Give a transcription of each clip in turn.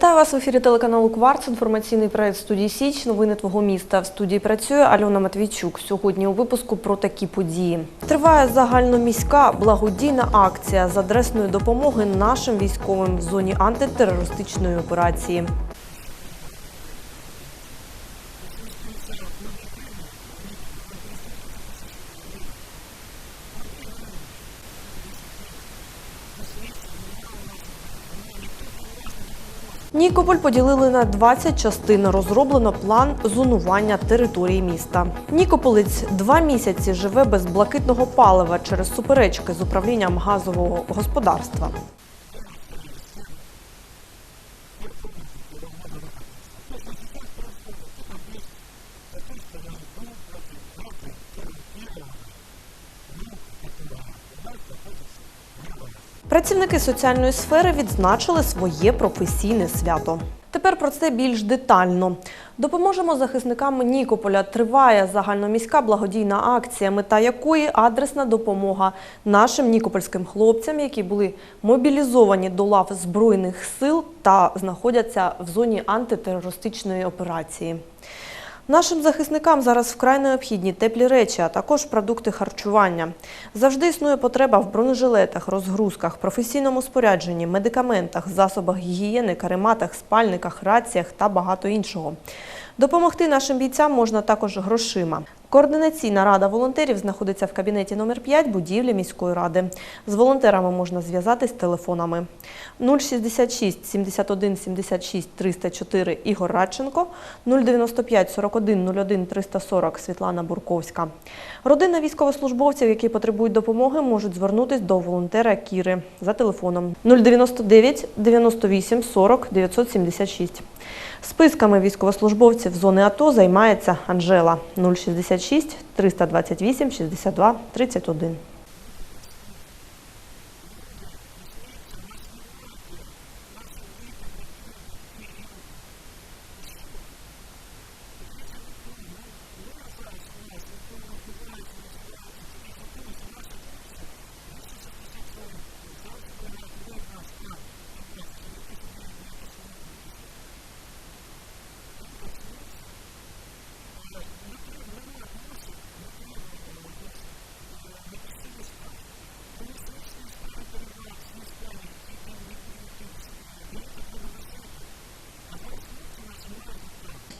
вас в ефірі телеканалу Кварц. Інформаційний проект студії Січ. Новини твого міста. В студії працює Альона Матвійчук. Сьогодні у випуску про такі події. Триває загальноміська благодійна акція з адресної допомоги нашим військовим в зоні антитерористичної операції. Нікополь поділили на 20 частин. Розроблено план зонування території міста. Нікополець два місяці живе без блакитного палива через суперечки з управлінням газового господарства. Працівники соціальної сфери відзначили своє професійне свято. Тепер про це більш детально. Допоможемо захисникам Нікополя. Триває загальноміська благодійна акція, мета якої адресна допомога нашим нікопольським хлопцям, які були мобілізовані до лав збройних сил та знаходяться в зоні антитерористичної операції. Нашим захисникам зараз вкрай необхідні теплі речі, а також продукти харчування. Завжди існує потреба в бронежилетах, розгрузках, професійному спорядженні, медикаментах, засобах гігієни, карематах, спальниках, раціях та багато іншого. Допомогти нашим бійцям можна також грошима. Координаційна рада волонтерів знаходиться в кабінеті номер 5 будівлі міської ради. З волонтерами можна зв'язатись телефонами 066 71 76 304 Ігор Радченко, 095 41 01 340 Світлана Бурковська. Родина військовослужбовців, які потребують допомоги, можуть звернутись до волонтера Кіри за телефоном 099 98 40 976. Списками військовослужбовців зони АТО займається Анжела 066 328 62 31.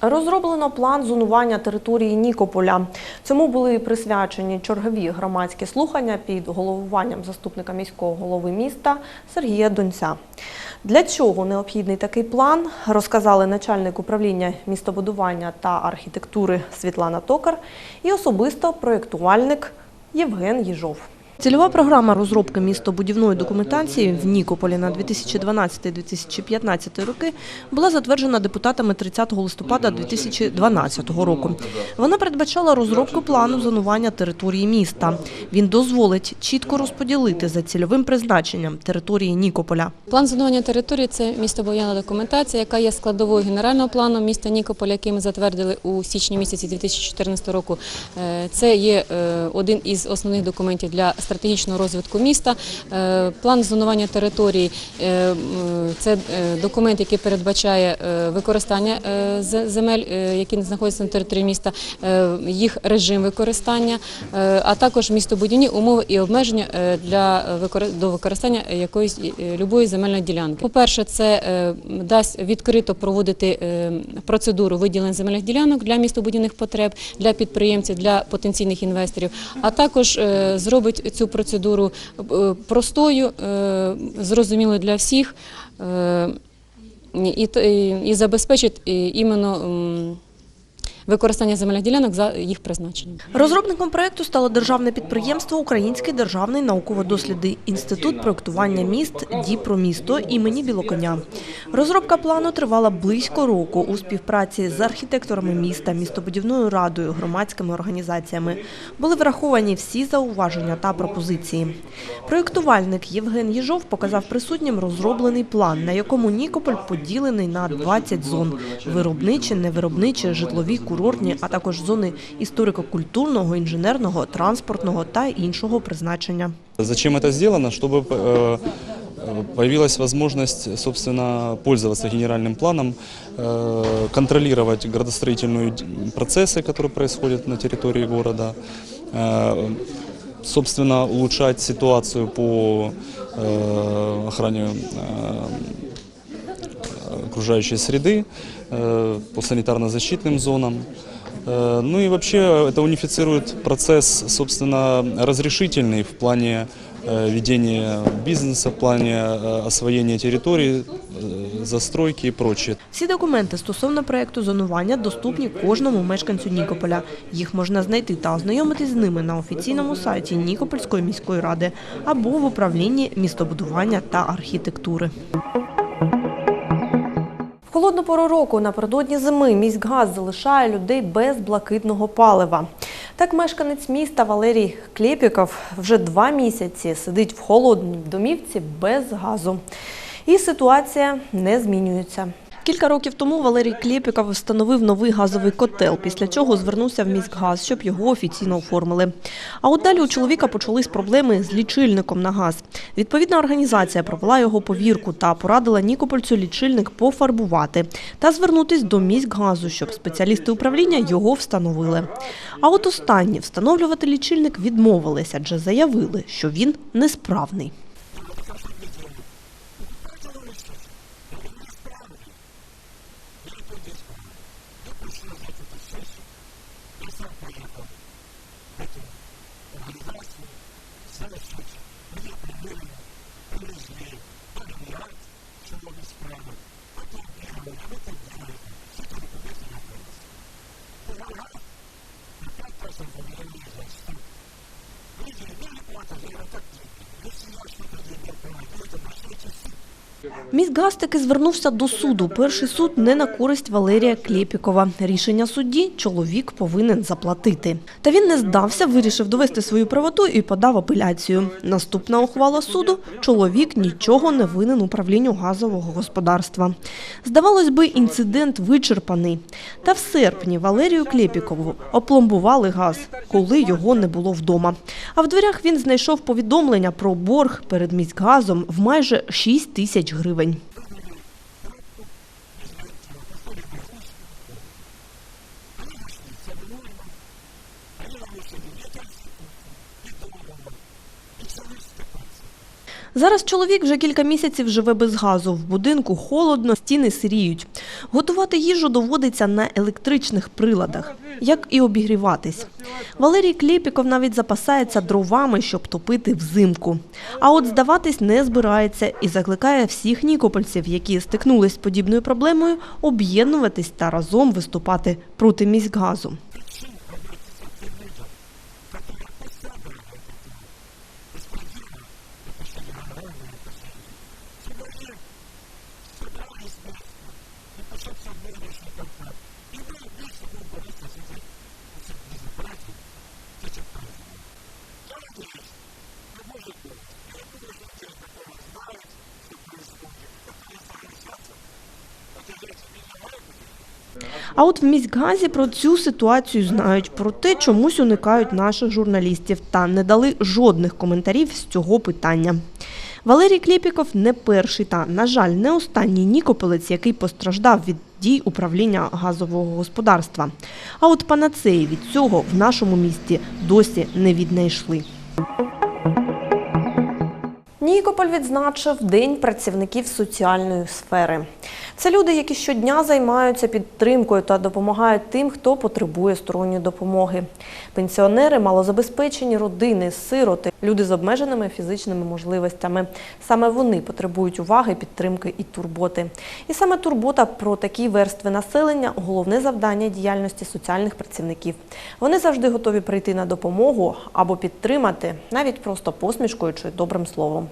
Розроблено план зонування території Нікополя. Цьому були присвячені чергові громадські слухання під головуванням заступника міського голови міста Сергія Донця. Для чого необхідний такий план, розказали начальник управління містобудування та архітектури Світлана Токар і особисто проєктувальник Євген Їжов. Цільова програма розробки містобудівної документації в Нікополі на 2012-2015 роки була затверджена депутатами 30 листопада 2012 року. Вона передбачала розробку плану зонування території міста. Він дозволить чітко розподілити за цільовим призначенням території Нікополя. План зонування території це містобудівна документація, яка є складовою генерального плану міста Нікополя, який ми затвердили у січні місяці 2014 року. Е, Це є е, один із основних документів для стратегічного розвитку міста. Е, План зонування території е, це е, документ, який передбачає використання земель, які знаходяться на території міста, їх режим використання, а також містобудівні умови і обмеження для до використання якоїсь любої земельної ділянки. По-перше, це е, дасть відкрито проводити процедуру виділення земельних ділянок для містобудівних потреб, для підприємців, для потенційних інвесторів, а також зробить цю процедуру е, простою, е, зрозумілою для всіх е, і, забезпечить іменно використання земельних ділянок за їх призначенням. Розробником проекту стало державне підприємство Український державний науково-дослідний інститут проектування міст «Діпромісто» імені Білоконя. Розробка плану тривала близько року у співпраці з архітекторами міста, містобудівною радою, громадськими організаціями. Були враховані всі зауваження та пропозиції. Проєктувальник Євген Їжов показав присутнім розроблений план, на якому Нікополь поділений на 20 зон – виробничі, невиробничі, житлові, курортні, а також зони історико-культурного, інженерного, транспортного та іншого призначення. Зачем это сделано? Чтобы э, появилась возможность, собственно, пользоваться генеральным планом, э, контролировать градостроительные д- процессы, которые происходят на территории города, э, собственно, улучшать ситуацию по э, охране э, окружающей среды, э, по санитарно-защитным зонам. Э, Ну и вообще это унифицирует процесс, собственно, разрешительный в плане э, ведения бизнеса, в плане э, освоения территорий, э, застройки и прочее. Всі документи стосовно проекту зонування доступні кожному мешканцю Нікополя. Їх можна знайти та ознайомитись з ними на офіційному сайті Нікопольської міської ради або в управлінні містобудування та архітектури. Холодну пору року напередодні зими міськгаз залишає людей без блакитного палива. Так мешканець міста Валерій Клєпіков вже два місяці сидить в холодній домівці без газу. І ситуація не змінюється. Кілька років тому Валерій Клєпіков встановив новий газовий котел, після чого звернувся в міськгаз, щоб його офіційно оформили. А от далі у чоловіка почались проблеми з лічильником на газ. Відповідна організація провела його повірку та порадила Нікопольцю лічильник пофарбувати та звернутись до міськгазу, щоб спеціалісти управління його встановили. А от останні встановлювати лічильник відмовилися, адже заявили, що він несправний. Міськгаз таки звернувся до суду. Перший суд не на користь Валерія Клєпікова. Рішення судді чоловік повинен заплатити. Та він не здався, вирішив довести свою правоту і подав апеляцію. Наступна ухвала суду – чоловік нічого не винен управлінню газового господарства. Здавалось би, інцидент вичерпаний. Та в серпні Валерію Клєпікову опломбували газ, коли його не було вдома. А в дверях він знайшов повідомлення про борг перед міськгазом в майже 6 тисяч гривень. уровень. Зараз чоловік вже кілька місяців живе без газу. В будинку холодно, стіни сиріють. Готувати їжу доводиться на електричних приладах, як і обігріватись. Валерій Клєпіков навіть запасається дровами, щоб топити взимку. А от здаватись не збирається і закликає всіх нікопольців, які стикнулись з подібною проблемою, об'єднуватись та разом виступати проти міськгазу. А от в міськгазі про цю ситуацію знають, проте чомусь уникають наших журналістів та не дали жодних коментарів з цього питання. Валерій Клєпіков не перший та, на жаль, не останній нікополець, який постраждав від дій управління газового господарства. А от панацеї від цього в нашому місті досі не віднайшли. Нікополь відзначив День працівників соціальної сфери. Це люди, які щодня займаються підтримкою та допомагають тим, хто потребує сторонньої допомоги. Пенсіонери, малозабезпечені родини, сироти, люди з обмеженими фізичними можливостями. Саме вони потребують уваги, підтримки і турботи. І саме турбота про такі верстви населення головне завдання діяльності соціальних працівників. Вони завжди готові прийти на допомогу або підтримати, навіть просто посмішкою чи добрим словом.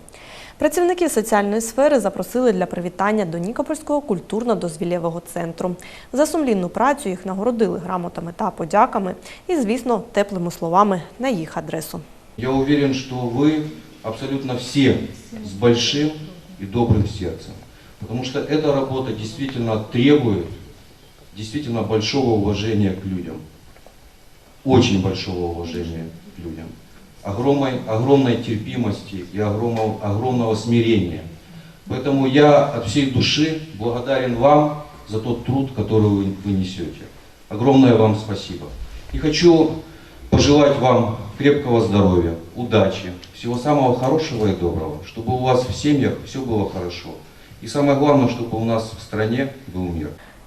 Працівників соціальної сфери запросили для привітання до Нікопольського культурно-дозвілєвого центру. За сумлінну працю їх нагородили грамотами та подяками і, звісно, теплими словами на їх адресу. Я уверен, что вы абсолютно все с большим и добрым сердцем. Потому что эта работа действительно требует действительно большого уважения к людям. Очень большого уважения к людям. Огромной, огромной терпимости и огромного, огромного смирения. Поэтому я от всей души благодарен вам за тот труд, который вы вы несете. Огромное вам спасибо. И хочу пожелать вам крепкого здоровья, удачи, всего самого хорошего и доброго, чтобы у вас в семьях все было хорошо. И самое главное, чтобы у нас в стране был мир.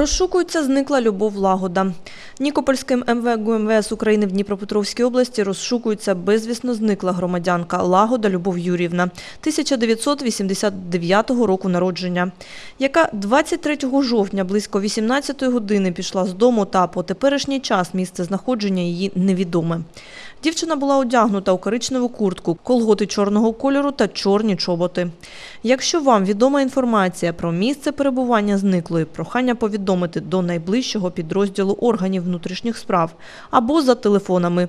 Розшукується зникла Любов Лагода. Нікопольським МВ ГУМВС України в Дніпропетровській області розшукується безвісно зникла громадянка Лагода Любов Юрівна 1989 року народження, яка 23 жовтня близько 18 години пішла з дому та по теперішній час місце знаходження її невідоме. Дівчина була одягнута у коричневу куртку, колготи чорного кольору та чорні чоботи. Якщо вам відома інформація про місце перебування зниклої, прохання повідомити до найближчого підрозділу органів внутрішніх справ або за телефонами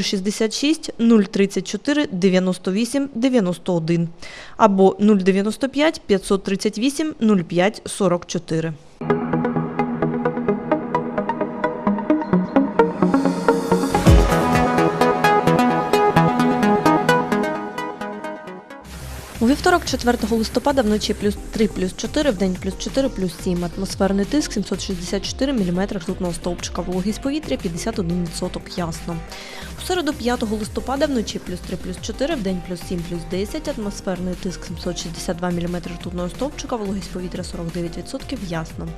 066 034 98 91 або 095 538 05 44. Вівторок, 4 листопада, вночі плюс 3, плюс 4, в день плюс 4, плюс 7. Атмосферний тиск 764 мм ртутного стовпчика. Вологість повітря 51% ясно. У середу 5 листопада вночі плюс 3, плюс 4, в день плюс 7, плюс 10. Атмосферний тиск 762 мм ртутного стовпчика. Вологість повітря 49% ясно.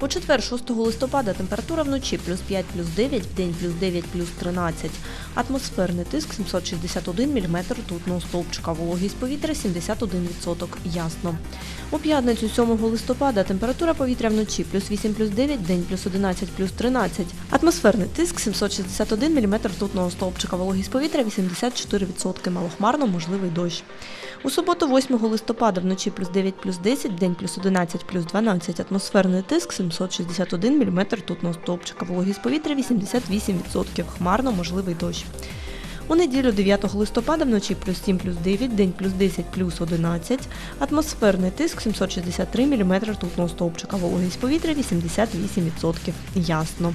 У четвер, 6 листопада, температура вночі плюс 5, плюс 9, в день плюс 9, плюс 13. Атмосферний тиск 761 мм ртутного стовпчика. Вологість повітря 71% ясно. У п'ятницю 7 листопада температура повітря вночі плюс 8, плюс 9, день плюс 11, плюс 13. Атмосферний тиск 761 мм ртутного стовпчика. Вологість повітря 84%. Малохмарно можливий дощ. У суботу 8 листопада вночі плюс 9, плюс 10, день плюс 11, плюс 12. Атмосферний тиск 761 мм ртутного стовпчика. Вологість повітря 88%. Хмарно можливий дощ. У неділю 9 листопада вночі плюс 7, плюс 9, день плюс 10, плюс 11. Атмосферний тиск 763 мм ртутного стовпчика. Вологість повітря 88%. Ясно.